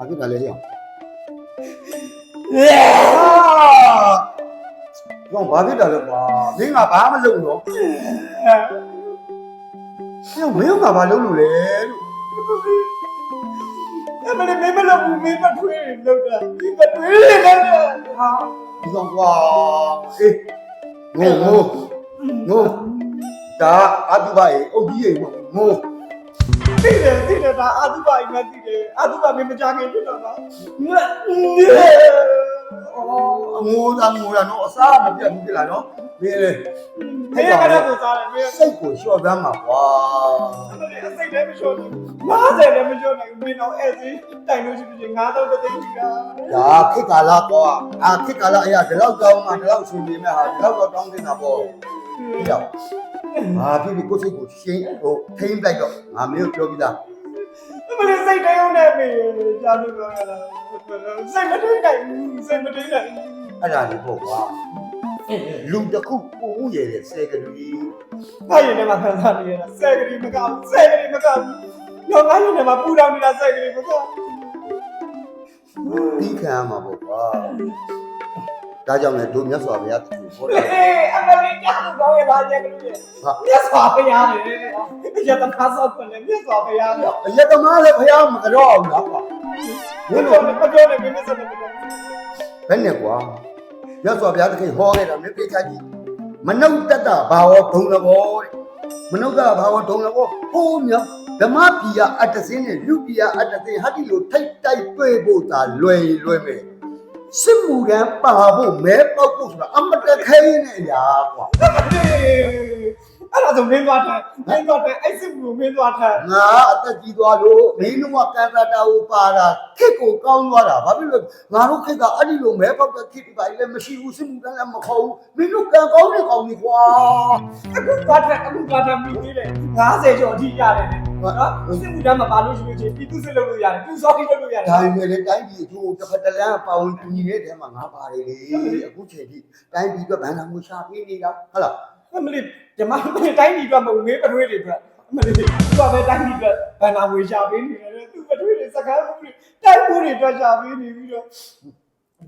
ဘာဖြစ်တာလဲဟဲ့ကောင်ဘာဖြစ်တာလဲကွာမင်းကဘာမလုပ်တော့ဟဲ့မင်းကဘာလုပ်လို့လဲလို့အမလေးမင်းမလုပ်ဘူးမင်းမထွေးလုပ်တာမင်းမထွေးလုပ်တာဒီကောင်ကွာအေးငိုငိုငိုဒါအတူပါရေအုတ်ကြီးရေငို သိတယ်သိတယ်ဒါအာတုပအိမ်မသိတယ်အာတုပမင်းမကြခင်ဖြစ်တော့တာအော်ငိုတာငိုတာနော်အစားမပြတ်ဘူးကြလားနော်မင်းလေမင်းကတော့ကိုစားတယ်မင်းစိတ်ကိုလျှော့သားမှာကွာအမလေးအစိတ်လည်းမလျှော်ဘူး90လည်းမလျှော်နိုင်ဘူးမင်းတော့အဲ့ဒီတိုင်လို့ရှိရင်9000တသိန်းကြီးတာဒါခေတ်ကာလကွာအာခေတ်ကာလအရာဒီလောက်ကောင်းမှဒီလောက်ရှင်နေမဲ့ဟာဒီလောက်တော့တောင်းတင်တာပေါ့ဒီ ရောက်ဟာဖြစ်ပြီးကိုယ်စိတ်ကိုရှင်းဟိုထိမ့်လိုက်တော့ငါမင်းကိုပြောပြီးသားအမလေးစိတ်တိုင်းအောင်နဲ့မင်းကြားလို့ပြောရတာစိတ်မထိန်နိုင်ဘူးစိတ်မထိန်နိုင်ဘူးအဲ့ဒါလေးပေါ့ကွာလူတစ်ခုပုံဦးရည်တဲ့ဆယ်ကလေးငါရင်ထဲမှာခံစားနေရတာဆယ်ကလေးမကောက်ဆယ်ကလေးမကောက်တော့ငါရင်ထဲမှာပူတောင်နေတာဆယ်ကလေးမကောက်ပြီးခံရမှာပေါ့ကွာ ဒါကြောင့်လေတို့မြတ်စွာဘုရားသူဟောတယ်အေးအမလေးကြားလို့ကောင်းရပါရဲ့ကလေးမြတ်စွာဘုရားလေရတနာဆောက်တယ်မြတ်စွာဘုရားလေအယက်သမားလည်းဘုရားမကြောက်ဘူးလားကွာဘယ်လိုလဲမပြောနဲ့မင်းမစတယ်မပြောဘယ်နဲ့ကွာမြတ်စွာဘုရားတခင်ဟောခဲ့တာမြေပိချာကြီးမနုဿတ္တဘာဝဒုံလဘောတဲ့မနုဿတ္တဘာဝဒုံလဘောဟိုးမြတ်ဓမ္မပိယအတ္တစင်းနဲ့လူပိယအတ္တစင်းဟာဒီလိုထိုက်တိုက်တွေ့ဖို့သာလွယ်လွယ်မယ် စစ်မှုရန်ပါဖို့မဲပေါက်ဖို့ဆိုတာအမတခဲနဲ့အရာကွာအဲ့ဒါ ဆိုမင်းသွားတယ်မင်းသွားတယ်အဲ့စစ်ဘူးမင်းသွားတယ်ငါအသက်ကြီးသွားလို့မင်းတို့ကကန်တာတာကိုပါတာခက်ကိုကောင်းသွားတာဘာဖြစ်လို့ငါတို့ခက်ကအဲ့ဒီလိုမဲပေါက်တဲ့ခက်ဒီပါလည်းမရှိဘူးစစ်မှုတန်းလည်းမခေါ်ဘူးမင်းတို့ကန်ကောင်းနေကောင်းနေကွာအခုသွားတယ်အခုသွားတယ်မိသေးတယ်90ကျော်အထိရတယ်နော်စစ်မှုတမ်းမှာပါလို့ရှိလို့ချင်းပြည်သူစစ်လုပ်လို့ရတယ်ပြည်စောကြီးလုပ်လို့ရတယ်ဒါပေမဲ့လည်းတိုင်းပြည်အကျိုးတစ်ဖက်တစ်လမ်းပါဝင်ကူညီနေတဲ့ထဲမှာငါပါတယ်လေအခုချိန်ထိတိုင်းပြည်ကဗန်နာငွေရှာပေးနေတာဟုတ်လားအ မလေးဓမ္မတိုင်းပြည်အတွက်မဟုတ်ငေးပထွေးတွေအတွက်အမလေးသူကပဲတိုင်းပြည်အတွက်ဘန်နာဝေရှာပေးနေတယ်သူပထွေးတွေစကားမှုတွေတိုင်းမှုတွေအတွက်ရှာပေးနေပြီးတော့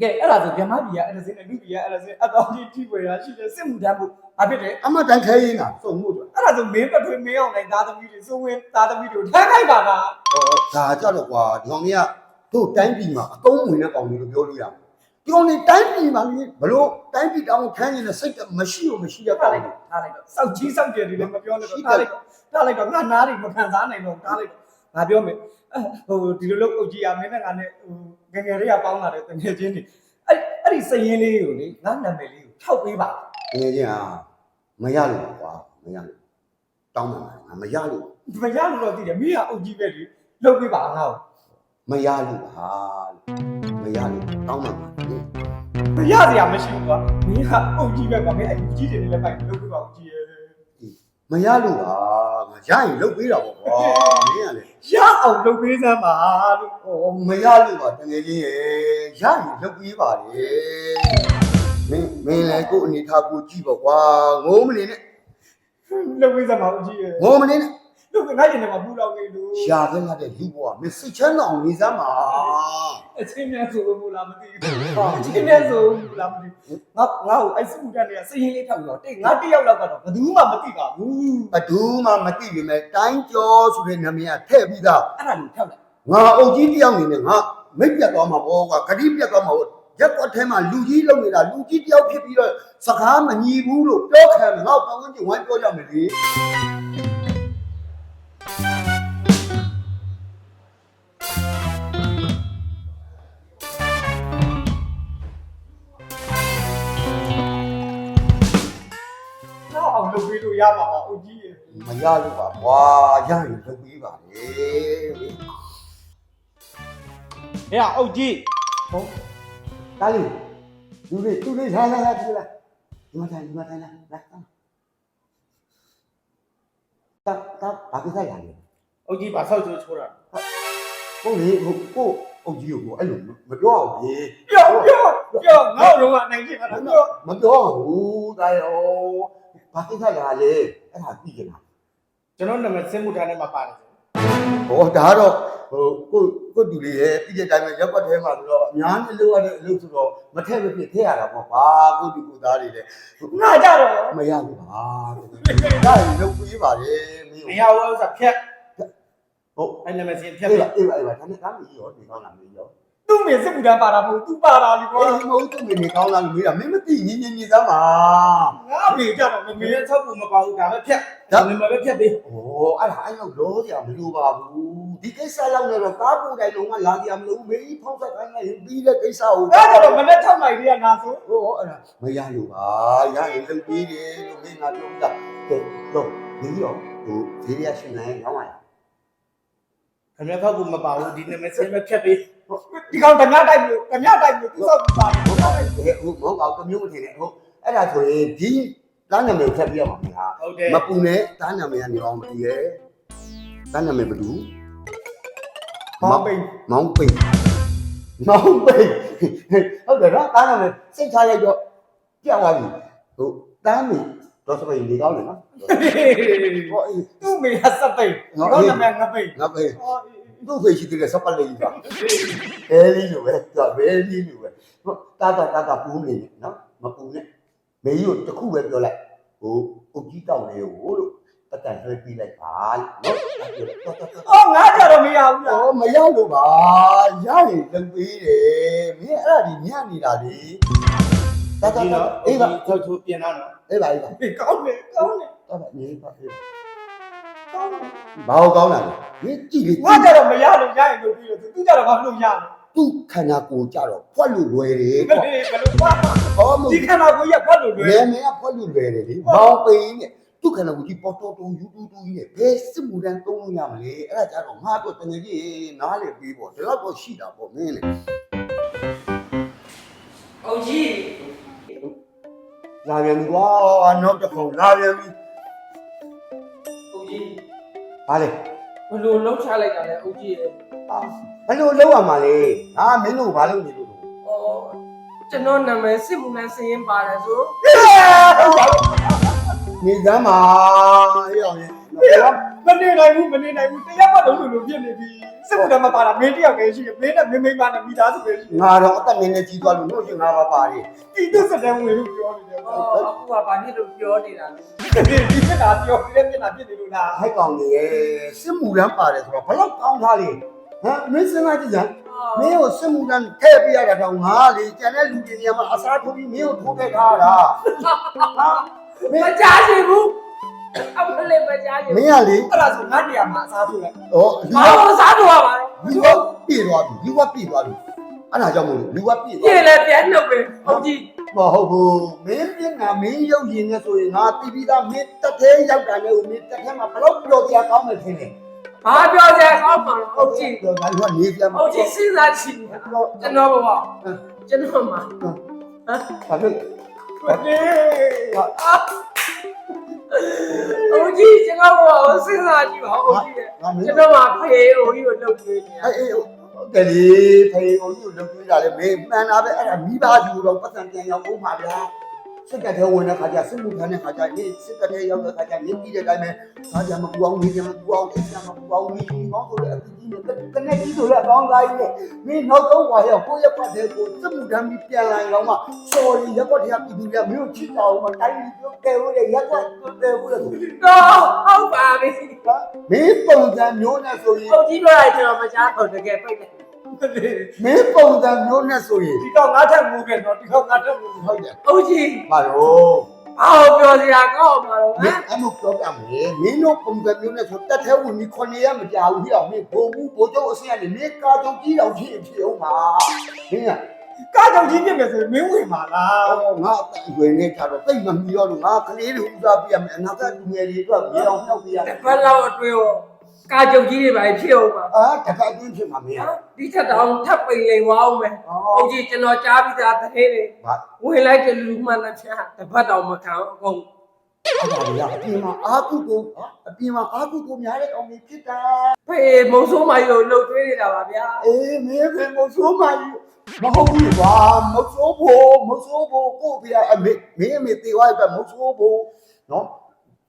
ကဲအဲ့ဒါဆိုဓမ္မပြည်ကအဲ့ဒါစင်းအလူပြည်ကအဲ့ဒါစင်းအတော်ကြီးထိွယ်ရရှိတယ်စစ်မှုတမ်းဖို့ဘာဖြစ်တယ်အမတန်ခဲရင်ကစုံမှုတော့အဲ့ဒါဆိုမင်းပထွေးမင်းအောင်နိုင်သားသမီးတွေစိုးဝင်းသားသမီးတွေထမ်းခိုက်ပါလားဟောဒါကြတော့ကွာဒီကောင်ကြီးကတို့တိုင်းပြည်မှာအကုံးဝင်တဲ့ကောင်ကြီးလို့ပြောလို့ရတ ယ်ဒီကောင်ကြီးတိုင်းပြည်မှာလေဘလို့တိုင်းပြည်တောင်းခန်းနေတဲ့စိတ်ကမရှိလို့မရှိရထားပါလိုက်ဘူးတော့ထားလိုက်တော့စောက်ကြီးစောက်ကျယ်တွေလည်းမပြောနဲ့တော့ထားလိုက်တော့ထားလိုက်တော့ငါနားတွေမခံစားနိုင်တော့ထားလိုက်တော့ငါပြောမယ်ဟိုဒီလိုလို့အုပ်ကြီးอ่ะမင်းနဲ့ငါနဲ့ဟိုငငယ်လေးကပေါင်းလာတဲ့တကယ်ချင်းတွေအဲ့အဲ့ဒီစရင်လေးကိုလေငါနာမည်လေးကိုထောက်ပေးပါငယ်ချင်းဟာမရလို့ကွာမရလို့တောင်းမှငါမရလို့မရလို့တော့သိတယ်မင်းကအုပ်ကြီးပဲလေလုပ်ပေးပါငါ့ကိုမရလို့ဟာမရလို့တောင်းမှမ ရစရာမရှိဘူးကွာမင်းကအုပ်ကြီးပဲကွာမင်းအုပ်ကြီးတွေလည်းပိုက်လုပ်ပေးပါအုပ်ကြီးရဲ့မရလို့ပါငါရရင်လုတ်ပေးတာပေါ့ကွာမင်းကလေရအောင်လုပ်ပေးစမ်းပါလို့ဟောမရလို့ပါတကယ်ကြီးရဲ့ရရင်လုတ်ပေးပါလေမင်းမင်းလည်းကို့အနေထားကိုကြည့်ပေါ့ကွာငိုးမနေနဲ့လုပ်ပေးစမ်းပါအုပ်ကြီးရဲ့ငိုးမနေနဲ့ လုပ်ငါရင်ထဲမှာပူတော့နေလို့ရှာခဲလာတဲ့လူဘွားမင်းစိတ်ချမ်းသာအောင်နေစမ်းပါအချင်းများဆိုလို့လားမသိဘူး။အချင်းများဆိုလားမသိဘူး။ငါငါ့ကိုအဲ့စပူတက်တွေကစရင်လေးထောက်ပြီးတော့တိတ်ငါတယောက်လောက်ကတော့ဘယ်သူမှမသိပါဘူးဘယ်သူမှမသိပေမဲ့တိုင်းကျော်ဆိုတဲ့နာမည်ကထည့်ပြီးသား။အဲ့ဒါလို့ထောက်လိုက်ငါအုပ်ကြီးတယောက်နေနဲ့ငါမိတ်ပြတ်သွားမှာပေါ့ကွာဂတိပြတ်သွားမှာပေါ့ရက်ကွက်ထဲမှာလူကြီးလုံနေတာလူကြီးတယောက်ဖြစ်ပြီးတော့စကားမညီဘူးလို့ပြောခံတယ်ငါ့ပတ်ဝန်းကျင်ဝိုင်းပြောကြမယ်လေ။ အောင်လုပ်ပေးလို့ရမှာပါအုတ်ကြီးရဲ့မရလို့ပါကွာရရင်လုပ်ပြီးပါလေ။ဟဲ့အုတ်ကြီးဟုတ်တားလေလူတွေသူတွေလာလာလာဒီလာဒီမှာတိုင်းဒီမှာတိုင်းလာလာတာတာဘာကိစ္စရလဲအုတ်ကြီးပါဆောက်ချိုးချိုးတာဟုတ်လေဟိုကိုအုပ်ကြီးကိုအဲ့လိုမပြောအောင်လေ။ပြောပြောပြောငါ့တော့ကနိုင်ကြည့်ပါလားပြောမပြောဘူးတာရော ဘာကိစ္စရလဲအဲ့ဒါသိကြလားကျွန်တော်နာမည်စင်းမှုထားထဲမှာပါတယ်ဟောဒါကတော့ဟိုကိုကိုတူလေးရဲ့ပြီးတဲ့တိုင်းမှာရက်ွက်ထဲမှာဆိုတော့အများကြီးလိုရတဲ့အလုပ်ဆိုတော့မထက်မဖြစ်ထည့်ရတာပေါ့ပါကိုတူကိုသားတွေလည်းငါကြတော့မရဘူးပါဒါရင်လုပ်ပေးပါလေမင်းမရဘူးဆိုဖြတ်ဟုတ်အဲ့နာမည်စင်ဖြတ်အေးပြီပါအေးပါအေးပါဒါနဲ့ကားမကြီးရောဒီကောင်းလားမကြီးရော သူ့မေစစ်မှုတန်းပါတာမဟုတ်သူပါတာလေကွာအေးမဟုတ်သူနေကောင်းလားလို့မေးတာမင်းမသိညင်ညင်ညင်သားပါငါအမေကြတော့မမေရဲ့ဆောက်ဖို့မပါဘူးဒါပဲဖြတ်ဒါလည်းမပဲဖြတ်ပေးโอ้အဲ့ဒါအဲ့လောက်လောစရာမလိုပါဘူးဒီကိစ္စလောက်နဲ့တော့ကားပို့တိုင်းလုံးဝလာစရာမလိုဘူးမေးဖောက်ဆက်ခိုင်းလိုက်ပြီးတဲ့ကိစ္စကိုဒါကြတော့မနဲ့ထောက်နိုင်သေးရငါဆိုဟိုအဲ့ဒါမရလို့ပါရရင်လုပ်ပြီးတယ်လို့မင်းငါပြောတာကဲတော့ဒီရောဟိုဒီရရှင်နိုင်ရောင်းရခင်ဗျားဆောက်ဖို့မပါဘူးဒီနာမည်စင်ပဲဖြတ်ပေး ဒီကောင်ဓမြတိုက်လို့ဓမြတိုက်လို့သူဆောက်ဖို့ပါဘူးဟုတ်တယ်ဟဲ့ဟိုမဟုတ်ပါဘူးတမျိုးမထင်နဲ့ဟုတ်အဲ့ဒါဆိုရင်ဒီတန်းနာမည်ဖြတ်ပြရမှာမလားဟုတ်တယ်မပူနဲ့တန်းနာမည်ကနေအောင်မတူရဲ့တန်းနာမည်ဘယ်သူမောင်ပိန်မောင်ပိန်မောင်ပိန်ဟုတ်တယ်နော်တန်းနာမည်စိတ်ထားလိုက်တော့ကြောက်သွားပြီဟိုတန်းမီတော့စပိန်ဒီကောင်းလေနော်ဟောအေးသူ့မေကစပိန်တော့နာမည်ငပိန်ငါပဲ သူ့ဖေရှိသေးတယ်ဆော့ပတ်လေးကြီးပါဘဲလေးလိုပဲသူကဘဲလေးလိုပဲတာတာတာတာပူးနေတယ်နော်မပူနဲ့မေကြီးကိုတစ်ခုပဲပြောလိုက်ဟိုအုတ်ကြီးတောင်းနေဟိုလို့ပတ်တန်ဆွဲပြီးလိုက်ပါလို့နော်ပြောတော့အော်ငါကြတော့မရဘူးလားဩမရလို့ပါရရင်လုံပေးတယ်မင်းအဲ့ဒါဒီညနေတာလေတာတာအေးပါသူပြန်လာတော့အေးပါအေးပါကောင်းတယ်ကောင်းတယ်တော်ပါနေပါအေးပါ ဘာလို့ကောင်းလာလဲဒီကြည့်လေငါကြတော့မရလို့ရရင်လို့ပြီးတော့သူကြတော့ဘာလို့ရလဲသူခန္ဓာကိုယ်ကြတော့ဖွက်လို့လွယ်တယ်ကွာဘယ်လိုဖွက်ဘာမလို့ဒီခန္ဓာကိုယ်ရဖွက်လို့လွယ်တယ်မင်းကဖွက်လို့လွယ်တယ်လေဘောင်ပိန်နဲ့သူခန္ဓာကိုယ်ကြီးပေါ်တော်တုံယူတူတူကြီးနဲ့ဘယ်စစ်မှုတန်းသုံးလို့ရမလဲအဲ့ဒါကြတော့ငါတို့တကယ်ကြီးနားလေပြီးပေါ့ဒီလောက်တော့ရှိတာပေါ့မင်းလေအောင်ကြီးလာပြန်ပြီကွာနောက်တစ်ခေါက်လာပြန်ပြီ ဟာလေဘလို့လှုပ်ချလိုက်တာလဲအောင်ကြီးရဲ့အာဘယ်လိုလုပ်ရမှာလဲဟာမင်းတို့ဘာလုပ်နေလို့လဲ။အော်ကျွန်တော်နာမည်စစ်မှုနဲ့စရင်ပါတယ်ဆိုနေစမ်းပါအေးအောင်ရင် မနေနိုင်ဘူးမနေနိုင်ဘူးတရားမှလုံးလို့လို့ဖြစ်နေပြီစစ်မှုတမ်းမပါတာမင်းတယောက်တည်းရှိတယ်မင်းနဲ့မင်းမိန်းမနဲ့မိသားစုပဲရှိငါတော့အသက်နည်းနည်းကြီးသွားလို့လို့ရှင်ငါပါပါတယ်ဒီသူစတဲ့ဝင်လို့ပြောနေတယ်။အော်အခုကဘာဖြစ်လို့ပြောနေတာလဲဒီပြတာပြောနေတဲ့ပြတာဖြစ်နေလို့လားဟဲ့ကောင်ကြီးရဲ့စစ်မှုရမ်းပါတယ်ဆိုတော့ဘလောက်ကောင်းသားလေဟမ်မင်းစဉ်းစားကြည့်စမ်း။မင်းကိုစစ်မှုရမ်းထည့်ပြရတာတော့ငါလေကျန်တဲ့လူတွေနေရာမှာအစားထိုးပြီးမင်းကိုထိုးခဲ့ထားတာဟာမမင်းကြားချင်ဘူး။ အမလေးမကြားချင်မဘူးင်းကလေအဲ့ဒါဆိုငါတရားမှာအစားထိုးလိုက်ဟော။ဘာလို့စားတော့ပါလဲလူကပြေသွားပြီလူကပြေသွားပြီအဲ့ဒါကြောင့်မို့လို့လူကပြေ။သွားပြေလဲပြန်နှုတ်ပဲအောင်ကြီးမဟုတ်ဘူးမင်းပြင်းကမင်းရုပ်ရင်နဲ့ဆိုရင်ငါတီးပြီးသားမင်းတက်သေးရောက်တာနဲ့ဦးမင်းတက်ထဲမှာဘလို့ပြောပြကောင်းမယ်ထင်တယ်။ဘာပြောကြကောင်းမှာလဲအောင်ကြီးတော့ငါကနေပြ။မှာအောင်ကြီးစဉ်းစားကြည့်နေတာ။ကျွန်တော်ဘဝကျွန်တော်မှာဟမ်ဘာလို့ဟေးအော င်ကြီးကျွန်တော်ဘဝကိုစဉ်းစားကြည့်ပါအောင်ကြီးရဲ့ငါမင်းကျွန်တော်မှာဖေးအောင်ကြီးကိုလုပ်ပေးနေရအေးအေးဟုတ်တယ်လေဖေးကိုယူလုပ်ပြတာလေမင်းမှန်တာပဲအဲ့ဒါမိဘယူတော့ပတ်စံပြန်ရောက်ဦးမှာဗျာ စစ်ကတဲ့ဝင်တဲ့ခါကျစစ်မှုထမ်းတဲ့ခါကျအေးစစ်ကတဲ့ရောက်တဲ့ခါကျမင်းပြီးတဲ့အတိုင်းပဲခါကျမပူအောင်နေကြမပူအောင်အိမ်ကမပူအောင်နေကောင်းဆိုတဲ့အပကြီးနဲ့တနေ့ကြီးဆိုတဲ့အကောင်းသားကြီးနဲ့မင်းနောက်တော့ဟွာရောက်ကိုရက်ပတ်တဲ့ကိုစစ်မှုထမ်းပြီးပြန်လာရင်တော့မှစော်ရီရက်ပတ်တဲ့ပြည်သူတွေကမင်းကိုချစ်တော်အောင်တိုင်းပြီးပြောတယ်ဦးလေရက်ပတ်တယ်ဦးလေတော့ဟုတ်ပါပြီမင်းပုံစံမျိုးနဲ့ဆိုရင်ဟုတ်ကြီးပြောလိုက်ကျွန်တော်မကြားတော့တကယ်ပိတ်တယ် မင်းပုံစံမျိုးနဲ့ဆိုရင်ဒီတော့ငါထက်ငိုခဲ့တော့ဒီတော့ငါထက်ငိုဟုတ်တယ်ဟုတ်ကြီးဘာလို့အော်ပြောစရာကောင်းပါတော့မဟင်းမ်အမှုပြောပြမယ်မင်းတို့ပုံစံမျိုးနဲ့ဆိုတက်သေးဝင်ဒီခုနှစ်ရက်မကြာဘူးပြီးတော့မင်းဘုံဘူးဘိုးချုပ်အစင်းကနေမင်းကားချုပ်ကြီးတော်ဖြစ်ဖြစ်အောင်ပါမင်းကကားကြောင့်ကြီးဖြစ်မယ်ဆိုရင်မင်းဝင်ပါလားအော်ငါအသက်အရွယ်နဲ့ကြတော့တိတ်မမီတော့လို့ငါကလေးတွေဥစားပြရမယ်အနာကလူငယ်တွေအတွက်မြေအောင်မြောက်ပြရမယ်ဘယ်လောက်အတွင်းရော ကာကြုတ်ကြီးတွေပါဖြစ်အောင်ပါအာတခါအတွင်းဖြစ်မှာမင်းကဒီချက်တောင်ထပ်ပိန်လိမ်ဝအောင်မယ်ဟုတ်ကြီးကျွန်တော်ကြားပြီးသားတဲ့တွေဘာဝင်လိုက်တဲ့လူမှန်တဲ့ဖြာတပတ်တောင်မခံအကုန်အဲ့ဒါကြီးအပြင်မှာအာကုကိုအပြင်မှာအာကုကိုများတဲ့အောင်ကြီးဖြစ်တာဖေးမုံဆိုးမကြီးကိုလှုပ်သွေးနေတာပါဗျာအေးမင်းဖေမဆိုးမကြီးမဟုတ်ဘူးကွာမဆိုးဖို့မဆိုးဖို့ကိုပြအမေမင်းအမေတေဝိုက်ပဲမဆိုးဖို့နော်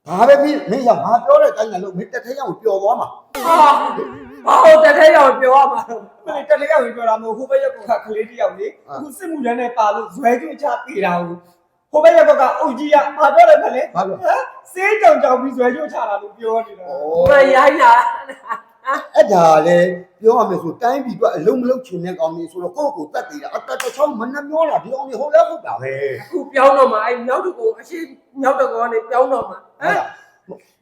ဘာပဲဖြစ်မင်းကငါပြောတဲ့အတိုင်းလည်းလို့မင်းတက်ထဲရောက်ပျော်သွားမှာဟာဘာလို့တထဲရောက်ပြောရမှာတော့မလေးတက်တယောက်ပြောတာမဟုတ်ဟိုဘက်ရက်ကကလေးတယောက်လေအခုစစ်မှုရမ်းနဲ့ပါလို့ဇွဲကျွချပြေတာကိုဟိုဘက်ရက်ကအုတ်ကြီးကဘာပြောလဲမလဲဘာလို့ဟမ်စေးကြောင်ကြောင်ပြီးဇွဲကျွချတာလို့ပြောနေတာဘယ်ရိုင်းလာ အဲ့ဒါလေပြောရမယ်ဆိုတိုင်းပြည်ကအလုံးမလုံးချင်တဲ့ကောင်ကြီးဆိုတော့ကိုယ့်ကိုယ်တတ်သေးတာအတတချောင်းမနှမျောတာဒီကောင်ကြီးဟုတ်လဲဟုတ်တာပဲအခုပြောင်းတော့မှာအဲ့မြောက်တကူအရှိမြောက်တကူကနေပြောင်းတော့မှာဟမ်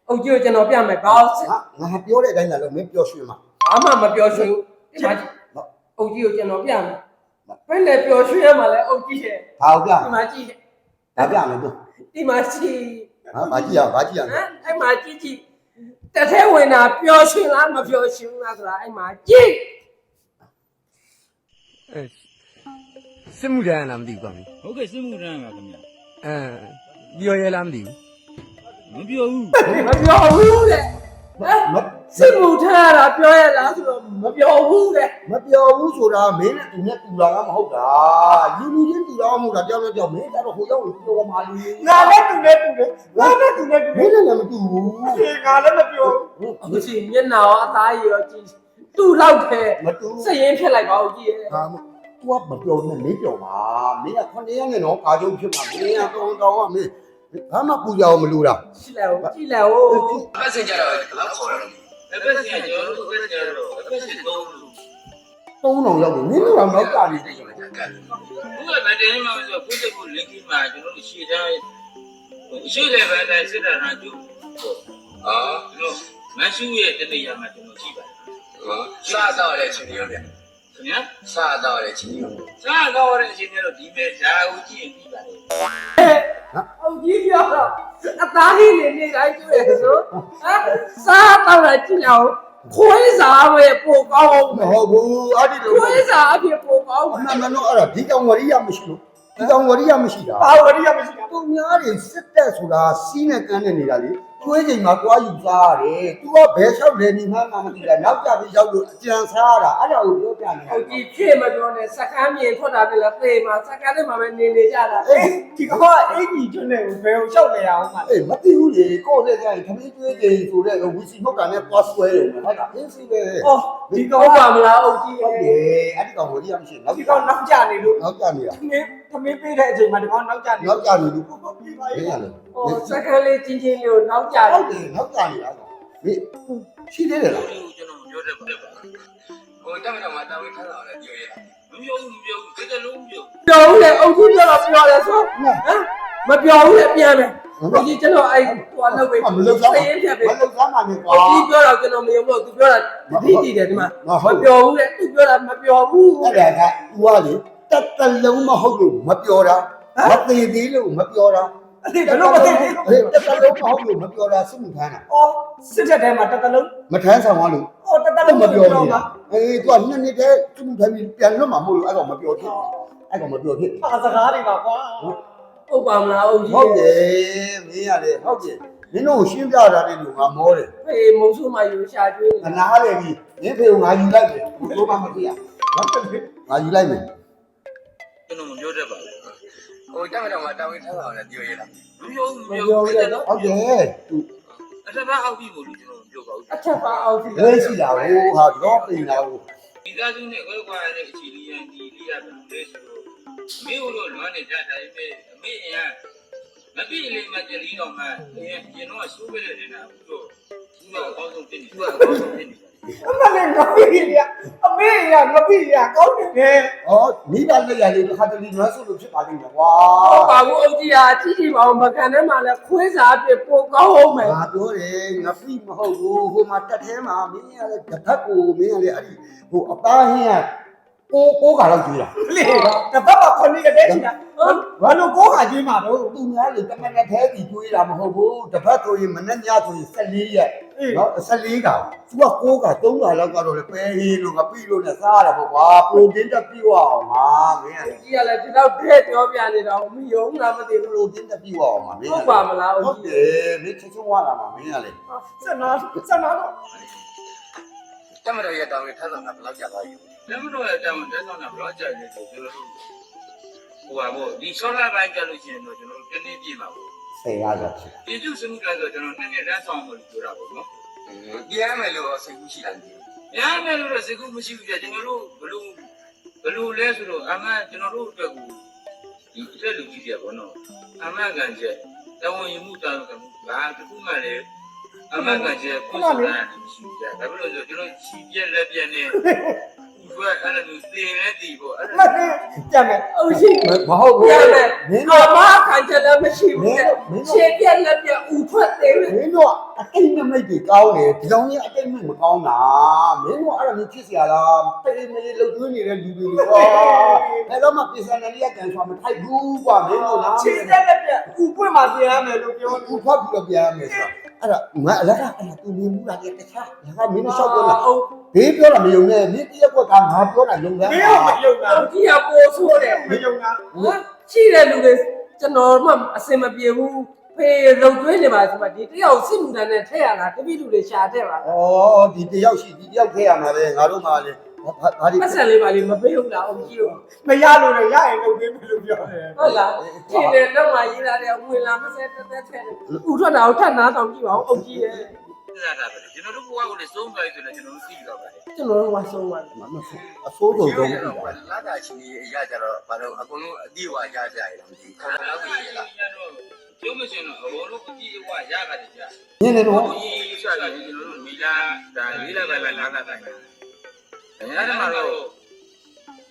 အုတ်ကြီးကိုကျွန်တော်ပြမယ်ဘာလို့ငါငါပြောတဲ့အတိုင်းလည်းမင်းပြောရွှင်မှာဘာမှမပြောရှင်ဘူးဒီမှာအုတ်ကြီးကိုကျွန်တော်ပြမယ်ဘယ်နဲ့ပြောရွှေ့ရမှာလဲအုတ်ကြီးရဲ့ဘာဟုတ်ပြဒီမှာကြည့်ဘာပြမယ်သူဒီမှာကြည့်ဟာဘာကြည့်ရဘာကြည့်ရဟမ်အဲ့မှာကြည့်ကြည့် တထဲဝင်တာပျော်ရွှင်လားမပျော်ရွှင်လားဆိုတာအဲ့မှာကြည့်အဲစစ်မှုတန်းလားမသိဘူးကွာမင်းဟုတ်ကဲ့စစ်မှုထမ်းပါခင်ဗျာအဲပြောရဲလားမသိဘူးမပြောဘူးမပြောဘူးလေဟမ်မ စစ်မှုထားရတာပြောရလားဆိုတော့မပြောဘူးလေမပြောဘူးဆိုတာမင်းနဲ့သူနဲ့တူတာကမဟုတ်တာလူလူချင်းတူတာမဟုတ်တာကြောက်တော့ကြောက်မင်းကတော့ဟိုရောက်ပြောမှာလေငါလည်းတူနေတူတယ်ငါလည်းတူနေတူမတယ်င်းနဲ့လည်းမတူဘူးငါလည်းမပြောဘူး အခုစီမျက်နှာရောအသားရရောကြည့်တူလောက်ပဲမတူစရင်ဖြစ်လိုက်ပါဦးကြည့်ရဲ့ဟာမသူကမပြောနဲ့မင်းပြောပါမင်းကခொနည်းနဲ့တော့ကာကြုံဖြစ်မှာမင်းကတောင်းတောင်းကမင်းဘာမှပူကြအောင်မလို့တာကြည့်လိုက်ဦးကြည့်လိုက်ဦးအစင်ကြတော့ဘယ်လောက်ခေါ်ရလဲ အပက်စီကကျွန်တော်တို့ဘက်ကျတော့အပက်စီသုံးလို့တုံးအောင်ရောက်ပြီမင်းတို့ကနောက်ကြနေတယ်ဘုရားဗတ်တယ်မှာဆိုပုဒ်ပုလင်ကြီးမှာကျွန်တော်တို့ရှေ့တိုင်းရှေ့တယ်ဗတ်တိုင်းစစ်တာနာကျိုးအာကျွန်တော်မရှိရဲ့တနေရာမှာကျွန်တော်ရှိပါတယ်ဟောစားတော့တဲ့ချင်းရောဗျခင်ဗျာစားတော့တဲ့ချင်းရောစားတော့တဲ့အချိန်ကျတော့ဒီမဲ့ဓာတ်ကိုကြည့်ပြီးပါတယ်အုတ်ကြီးပြောတော့ အသားကြီးနေနေတိုင်းတွေ့ရဆိုဟမ်စားတော့တာကြည့်လိုက်ဦးခွေးစားပဲပိုကောင်းအောင်မဟုတ်ဘူးအဲ့ဒီလိုခွေးစားအဖြစ်ပိုကောင်းအမှန်မှန်တော့အဲ့ဒါဒီကောင်ဝရိယမရှိလို့ဒီကောင်ဝရိယမရှိတာဘာဝရိယမရှိတာသူများတွေစစ်တက်ဆိုတာစီးနဲ့ကန်းနဲ့နေတာလေ ကျွေးချိန်မှာတွားယူစားရတယ်။ तू ကဘယ်လျှောက်လဲနေမှမမသိတာနောက်ကြပြီးရောက်လို့အကြံစားရတာအဲ့ဒါကိုပြောပြနေအုတ်ကြီးဖြစ်မပြောနဲ့စကမ်းမြေထွက်တာလည်းသေမှာစကမ်းထဲမှာပဲနေနေကြတာအေးဒီကောင်ကအင်ကြီးကျွန်းနဲ့ဘယ်ကိုလျှောက်နေရအောင်မလဲအေးမသိဘူးလေကိုယ့်ရဲ့ကခမင်းကျွေးချိန်ဆိုတဲ့ဝီစီမုတ်တာနဲ့ပွားဆွဲတယ်ဟုတ်လားအင်းစီပဲအော်ဒီကောင်ဟုတ်ကပါမလားအုတ်ကြီးဟုတ်တယ်အဲ့ဒီကောင်ဝရိယမရှိနောက်ဒီကောင်နောက်ကျနေလို့နောက်ကြနေတာ သမင်းသမင်းပေးတဲ့အချိန်မှာဒီကောင်နောက်ကျနေနောက်ကြနေလို့ဟုတ်ပြီပါဘယ်ရလဲဟိုစကမ်းလေးချင်းချင်းလေးကိုနောက်ကြဟုတ်တတယ်ယ်နောက်ကြနေတာကောင်ဟေးရှိသေးတယ်လားဒီကိုကျွန်တော်ပြောတယ်ပါဟိုတက်မတော်မှာတာဝန်ထားတော့လည်းပြောရဲလားမပြောဘူးမပြောဘူးတကယ်လုံးမပြောဘူးပြောဦးလေအုတ်ကြီးပြောတော့ပြောတယ်ဆိုဟမ်မပြောဘူးလေပြန်မယ်အုတ်ကြီးကျွန်တော်အဲ့ဟိုလောက်ပဲမလုပ်စားစရင်ဖြတ်ပဲမလုပ်စားမှလည်းကွာအုတ်ကြီးပြောတော့ကျွန်တော်မယုံလို့သူပြောတာတတိတည်တယ်ဒီမှာမဟုတ်မပြောဘူးလေသူပြောတာမပြောဘူးအဲ့ဒါက तू ကလေ တက်တလုံးမဟုတ်လို့မပြောတာမသေးသေးလို့မပြောတာအဲ့ဒီဘယ်လိုမသိသေးဘူးအေးတက်တလုံးမဟုတ်လို့မပြောတာစိတ်မခံတာအော်စစ်တဲ့ထဲမှာတတလုံးမထမ်းဆောင်ပါလို့အော်တတအဲ့လုံးမမပြောပြောဘူးတော့ပါအေး तू ကနှစ်နှစ်တည်းသူ့ထိုင်ပြီးပြန်လွတ်မှာမဟုတ်လို့အဲ့ကောင်မပြောဖြစ်အဲ့ကောင်မပြောဖြစ်အာစကားတွေပါကွာဟုတ်ပါမလားအုတ်ကြီးဟုတ်တယ်မင်းရတယ်ဟုတ်တယ်မင်းတို့ရှင်းပြတာလေးလို့ငါမောတယ်ဖေးမုံဆုမယူရှာကျွေးငါနားလေပြီမင်းဖေကိုငါယူလိုက်တယ်ဘယ်လိုမှမသိရနော်ငါယူလိုက်မယ် ကျွန်တော်မပြောတတ်ပါဘူးဟိုတက်မတော်မှာတာဝန်ထားတော့လည်းပြောရဲလားမပြောဘူးမပြောဘူးတကယ်လုံးဟုတ်တယ် तू အထက်ဘက်အောက်ပြီးမို့လို့ကျွန်တော်မပြောပါဘူးအချက်ပါအောင်စီဘယ်ရှိတာဟိုဟာတော့ပြင်တာဟိုဒီသားစုနဲ့ခွဲခွာရတဲ့အခြေအနေရန်ဒီလေးရပါလေဆိုတော့မင်းတို့လွမ်းနေကြတိုင်းပဲအမေရန် မပြည့်လေးမကြလီတော့မှရင်ရင်တော့ရှိုးပေးတဲ့နေတာဘူးတော့သူကအကောင်းဆုံးဖြစ်နေသူကအကောင်းဆုံးဖြစ်နေတယ်အမလည်းငါပြီရအမေရငါပြီရကောင်းနေတယ်ဩမိဘလက်ရလေးတစ်ခါတလေလွမ်းဆိုလို့ဖြစ်ပါလိမ့်မယ်ကွာဟုတ်ပါဘူးအုတ်ကြီးဟာကြည့်ကြည့်ပါဦးမကန်ထဲမှာလည်းခွေးစားအဖြစ်ပိုကောင်းအောင်မယ်ငါပြောတယ်ငါပြီမဟုတ်ဘူးဟိုမှာတက်ထဲမှာမင်းရလေတစ်ဖက်ကိုမင်းရလေအဲ့ဒီဟိုအသားဟင်းကကိုကိုကတော့ကျွေးတာလေတပတ်ပါခွန်ကြီးကတည်းက ဘာလို့ကိုခါကြီးမှာတော့သူများလေတမန်နဲ့ထဲပြီးကျွေးတာမဟုတ်ဘူးတစ်ဖက်ဆိုရင်မနေ့ညဆိုရင်14ရက်နော်14ကောင်သူက6က3ကလောက်ကတော့လေပဲဟင်းလို့ငါပြီလို့နဲ့စားရတာပေါ့ကွာပရိုတင်းတက်ပြည့်အောင်ပါမင်းရလေကြီးကလည်းဒီတော့တဲ့ပြောပြနေတော့မယုံလားမသိပဘူးရိုတင်းတက်ပြည့်အောင်ပါမင်းဟုတ်ပါမလားအုဟုတ်တ်တကြီးယ်မင်းချက်ချင်းဝါလာမှာမင်းရလေစနာစနာတော့တက်မတော်ရဲ့တာဝန်ထားတော့ဘယ်လောက်ကြာသွားပြီလက်မတော်ရဲ့အကြောင်းတက်ဆောင်တာဘလော့ကြိုင်နေဆိုကျွန်တော်တို့ ဟိုပါပေါ့ဒီဆောလာပိုင်းကြလို့ရှိရင်တော့ကျွန်တော်တို့တင်းတင်းပြပါဘူးစဆယ်ရကြဖြစ်ပြည်သူစစ်မှုထမ်းဆိုကျွန်တော်နှစ်နှစ်တန်းဆောင်လို့ပြောတာပေါ့နော်ပြန်မယ်လို့စိတ်ကူးရှိတာဒီ။ရမယ်လို့တော့စိတ်ကူးမရှိဘူးကြကျွန်တော်တို့ဘလို့ဘလို့လဲဆိုတော့အမှန်ကျွန်တော်တို့အတွက်ကိုဒီတက်လူကြီးပြပေါ့နော်။အမှန်ကန်ချက်တဝန်ယူမှုတာလို့ကဘာတခုမှလည်းအမှန်ကန်ချက်ပုံစံနဲ့ရှိကြ။ဒါဘလို့ဆိုကျွန်တော်ချီပြက်လက်ပြက်နဲ့ ဘွယ်အဲ့လိုတင်လဲတီပေါ့အဲ့ မ ဒါ သိကြက်မယ် အုတ်ရှိ မဟုတ်ဘူး ရမယ် မင်း အ တို့ မခံချက်လည်းမရှိဘူးတဲ့ခြေပြက်လက်ပြက်ဥထွက်သေးတယ် မင်းတို့အတိတ်နမိတ်တွေကောင်းတယ်ဒီကောင်ကြီးအတိတ်နမိတ်မကောင်းတာမင်းတို့အဲ့ဒါမျိုးဖြစ်เสียလားတိတ်မလေးလှုပ်သွင်းနေတဲ့လူတွေကွာအဲ့တော့မှပြင်ဆင်နေရကန်ဆိုမထိုက်ဘူးကွာမင်းတို့လား ခြေတက်လက်ပြဥပွင့်မှာပြန်ရမယ်လို့ပြော ခုဖတ်ပြီးတော့ပြန်ရမယ်ဆိုတာ အဲ့ဒါငါအလကအဲ့ဒါသူမြင်မှုလားတခြားငါကမင်းတို့ရှောက်ပြောတာအုတ်ဘေးပြောတာမယုံနဲ့မင်းတရက်ကွက်ကငါပြောတာလုံလန်းမင်းတို့မယုံတာအုတ်ကြီးကပိုးဆိုးတယ်မယုံတာဟမ်ရှိတဲ့လူတွေကျွန်တော်မှအစင်မပြေဘူးဖေးလုံသွင်းနေပါဆိုမှဒီတယောက်စစ်မှုတန်းနဲ့ထည့်ရတာတပိလူတွေရှာတဲ့ပါလားဩဒီတယောက်ရှိဒီတယောက်ထဲရမှာပဲငါတို့မှလည်း ဘာဒီပတ်စံလေးပါလေးမပေးဘူးလားအုတ်ကြီးတို့မရလို့လည်းရရင်လုပ်ပေးမယ်လို့ပြောတယ်ဟုတ်လားခြေနဲ့တော့မှရေးလာတဲ့ဝင်လာမစဲတက်တက်ထဲတယ်ဥထွက်တာကိုထပ်နားဆောင်ကြည့်ပါဦးအုတ်ကြီးရဲ့အဲ့ဒါပဲကျွန်တော်တို့ဘဝကိုလည်းစုံးသွားပြီဆိုတော့ကျွန်တော်တို့သိတော့ပါတယ်ကျွန်တော်တို့ကဆုံးသွားတယ်မမအစိုးဆုံးဆုံးလာတာချင်းကြီးအရာကြတော့ဘာလို့အကုန်လုံးအတိအဝရကြရတော့ဒီခေါင်းလောက်ကြီးလားပြောမစင်တော့အဘောလုံးအကြည့်အဝရပါတယ်ကြာညနေတော့ဘုန်းကြီးဆက်ရင်ကျွန်တော်တို့မီလာဒါလေးလာပဲလာတာတိုင်းတယ်။ အဲ့ဒါမှတော့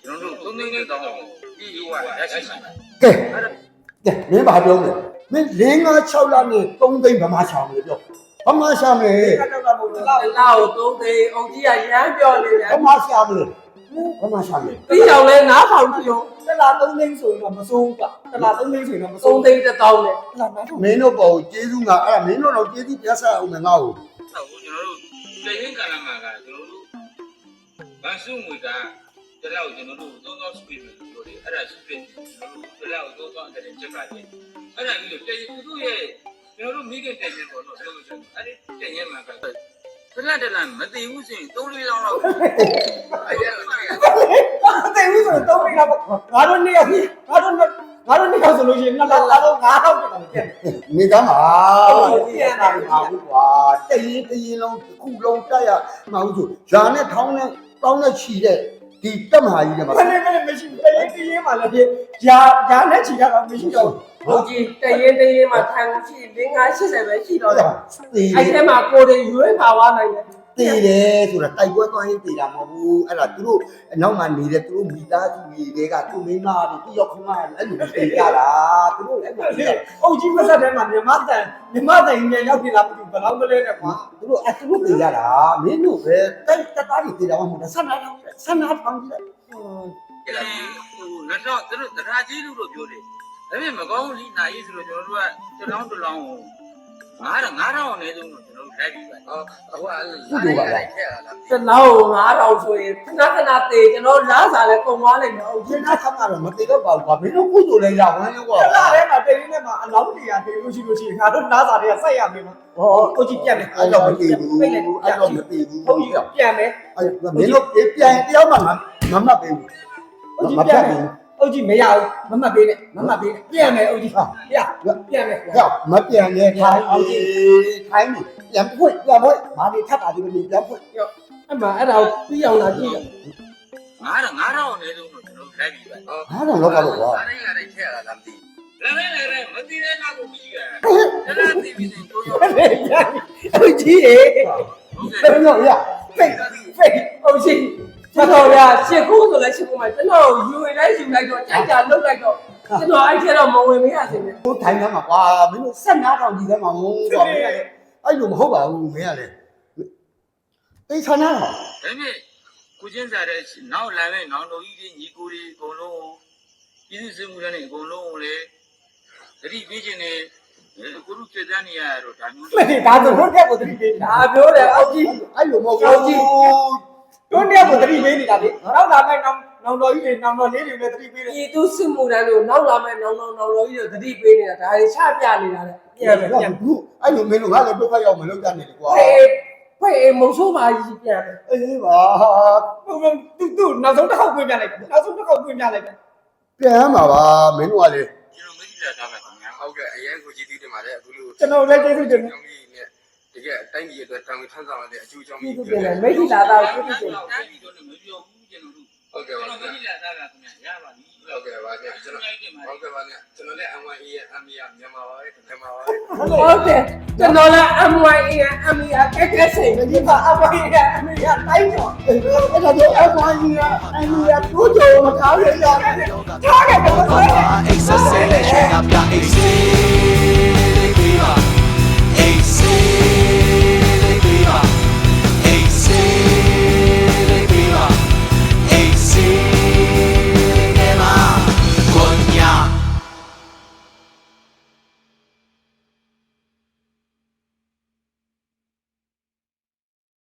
ကျွန်တော်တို့သုံးသိန်းနဲ့တောင်းဒီဝရရှိမှာကဲကဲမင်းဘာပြောမလဲမင်းလင်းငါ6လနဲ့3သိန်းဗမာချောင်းလေပြောဗမာရှာမယ်ကတော့တော့မဟုတ်လားလာကိုသုံးသိန်းအုတ်ကြီးကရမ်းပြောနေတယ်ဗမာရှာမယ်ဗမာရှာမယ်ပြီးအောင်လဲနားထောင်ကြည့်အောင်တလား3သိန်းဆိုရင်တော့မစိုးဘူးကတလား3သိန်းဆိုရင်တော့မစိုးသုံးသိန်းတစ်တောင်းနဲ့တလားမစိုးမင်းတို့ပေါ်ကျေးဇူးငါအဲ့ဒါမင်းတို့တော့ကျေးဇူးပြဆက်အောင်မယ်ငါ့ကိုဟုတ်ကျွန်တော်တို့တရင်ကာလမှာကကျွန်တော်တို့ ဗန်စုငွေကတလောက်ကျွန်တော်တို့သုံးသောစပစ်လို့ပြောတယ်အဲ့ဒါစပစ်ကျွန်တော်တို့တလောက်သုံးသောအဲ့ဒါချက်ပါတယ်အဲ့ဒါကြီးလို့တရင်သူတို့ရဲ့ကျွန်တော်တို့မိခင်တရင်ပေါ်တော့ပြောလို့ဆိုအဲ့ဒီတရင်မှာကတလတလမသိဘူးဆိုရင်3လေးလောင်းလောက်အဲ့ဒါတော့တယ်ဘူးဆိုတော့3သိန်းတော့ငါတို့နေ့ရက်ငါတို့ငါတို့နေ့ရက်ဆိုလို့ရှိရင်နှစ်လားလားတော့9000ပြတယ်ပြန်နေသားမှာပြန်လာမှာဘူးကွာတရင်တရင်လုံးတစ်ခုလုံးတက်ရမဟုတ်ဆိုယာနဲ့ထောင်းနဲ့ တောင်းနဲ့ချီတဲ့ဒီတက်မဟာကြီးတဲ့မှာမနေ့ကလည်းမရှိဘူးတရင်တရင်မှလည်းဂျာဂျာနဲ့ချီရတော့မရှိတော့အုတ်ကြီးတရင်တရင်မှာထိုင်ရှိ580ပဲရှိတော့တယ်သေအဲ့ဒီမှာကိုယ်တွေရွေးပါသွားနိုင်တယ် သေတယ်ဆိုတာတိုက်ပွဲသွားရင်သေတာမဟုတ်ဘူးအဲ့ဒါသူတို့အနောက်မှာနေတဲ့သူတို့မိသားစုတွေကသူမိန်းမတွေသူရောက်ခမအဲ့လိုသေကြတာသူတို့အဲ့လိုသေတာအုတ်ကြီးမဆက်တဲ့မှာမြမတန်မြမတန်ညရောက်ပြီလားမသိဘူးဘယ်လောက်မလဲနဲ့ကွာသူတို့အတူတူသေကြတာမင်းတို့ပဲတိုက်တသားတွေသေတာမှမဟုတ်ဘူးဆန္ဒထောင်းဆန္ဒထောင်းကြည့်လိုက်အဲ့ဒါဟိုလက်တော့သူတို့တရားကြီးလို့ပြောတယ်ဒါပေမဲ့မကောင်းလိနာရေးဆိုတော့ကျွန်တော်တို့ကတလောင်းတလောင်း ကို9000 9000နဲ့တုန်းတော့ကျွန်တော်တို့လိုက်ပြီးပါဟောဟိုကလိုက်ခဲ့ရလားတလောက်9000ဆိုရင်ခဏခဏသေးကျွန်တော်လားစားလဲကုန်သွားနိုင်တယ်အုတ်ရှကြီးင်းသားခမတော့မသေတော့ပါဘူးကွာမင်းတို့ကုသိုလ်လည်းရဝမ်းရောကွာအဲ့ဒါထဲမှာတရင်ထဲမှာအလောင်းတရားတေလို့ရှိလို့ရှိရင်ငါတို့နားစာတွေကဆက်ရမယ်နော်ဟောအုတ်ကြီးပြတ်တယ်အဲ့တော့မသေဘူးပြတ်တယ်အဲ့တော့မသေဘူးဟုတ်ပြီပြန်မယ်အဲ့မင်းတို့ပြန်တယောက်မှမမမှတ်ပေးဘူးအုတ်ကြီးမပြဖြတ်တ်မယ်ဘူး အုတ်ကြီးမရဘူးမမှတ်ပေးနဲ့မမှတ်ပေးနဲ့ပြန်မယ်အုတ်ကြီးဟာရပြန်မယ်ဟောမပြန်နဲ့ထိုင်းအောင်ထိုင်းပြန်ဖွင့်ပြန်ဖွင့်ဘာတွေထပ်တာဒီလိုပြန်ဖွင့်အဲ့မှာအဲ့ဒါကိုပြီးအောင်လာကြည့်တယ်9000 9000နဲ့တုန်းတော့ကျွန်တော်တို့လိုက်ပြီးပါဟောဘာလို့လောက်ကတော့ကွာအားရလိုက်ခဲ့ရလားမသိလည်းလည်းလည်းမသိတဲ့နောက်ကိုမရှိတာအဲ့ဒါသိပြီးရင်တို့ရောအုတ်ကြီးရေဟုတ်ကဲ့ဘယ်တော့ရဖိတ်ဖိတ်အုတ်ကြီး ကျွန်တော်ရရှစ်ခုဆိုလဲရှစ်ခုမှာကျွန်တော်ယူရင်လိုက်ယူလိုက်တော့ကြိုက်တာလုတ်လိုက်တော့ကျွန်တော်အဲ့ထဲတော့မဝင်မရစေနဲ့ဟိုထိုင်းမှာကွာမင်းတို့ဆက်နာထောင်ကြီးထဲမှာမဟုတ်ကွာအဲ့လိုမဟုတ်ပါဘူးမင်းကလေတိတ်ဆနာတော့ဒါပေမဲ့ကိုချင်းစားတဲ့နောက်လာမဲ့နောင်တော်ကြီးတွေညီကိုတွေအကုန်လုံးပြည်သူ့စစ်မှုထမ်းတွေအကုန်လုံးကိုလေတတိပေးခြင်းနဲ့ကိုရုစေတန်းနေရတော့ဒါမျိုးမင်းဒါဆိုတို့တက်ကိုတတိပေးဒါပြောတယ်အုတ်ကြီးအဲ့လိုမဟုတ်ဘူး တို့တက်ကိုတတိပေးနေတာလေနောက်လာမယ့်နောင်နောင်တော်ကြီးတွေနောင်တော်လေးတွေလည်းတတိပေးတယ်ပြည်သူစစ်မှုတန်းတို့နောက်လာမဲ့နောင်နောင်နောင်တော်ကြီးတို့တတိပေးနေတာဒါတွေချပြနေတာလေပြန်ပဲပြန်ဘူးအဲ့လိုမင်းတို့ငါလည်းဒုက္ခရောက်မလုပ်ကြနဲ့လေကွာဖေးဖေးမုံဆိုးပါကြီးပြန်ပဲအေးပါဟုတ်ကဲ့သူသူနောက်ဆုံးတစ်ခေါက်ပြင်ပြလိုက်နောက်ဆုံးတစ်ခေါက်ပြင်ပြလိုက်ပြန်မှာပါမင်းတို့ကလေကျွန်တော်မကြည့်တာဒါပဲခင်ဗျာဟုတ်ကဲ့အရင်ကိုကြည့်သေးတယ်မှာလေအခုလိုကျွန်တော်လည်းကျေးဇူးတင်တယ် ကြောင်းကြီးနဲ့တကယ်တိုင်းပြည်အတွက်တောင်းထမ်းဆောင်ရတဲ့အကျိုးကြောင့်ကျေးဇူးတင်တယ်မိတ်လာတော့ကျေးဇူးတင်တိုင်းပြည်တော့မပြောဘူးကျွန်တော်တို့ဟုတ်ကဲ့ကျွန်ပါတော်မကြည့်လာတာကခင်ဗျာရပါပြီဟုတ်ကဲ့ပါခင်ဗျကျွန်တော်ဟုတ်ကဲ့ပါခင်ကျွန်တော်လည်း M1E ရဲ့ M ရမြန်မာပါပဲမြန်မာပါပဲဟုတ်တယ်ကျွန်တော်လည်း MYA ရဲ့ M ရကဲကဲစိတ်ဒီမှာအပိုင်းရအမေရတိုင်းတော့အဲ့ဒါတော့အပိုင်းရအမေရတို့ကြုံမကောင်းရရတယ်ထားခဲ့တယ်ဆိုရင်အိတ်ဆက်ဆဲနဲ့ရွှေကပြအိတ်စစ်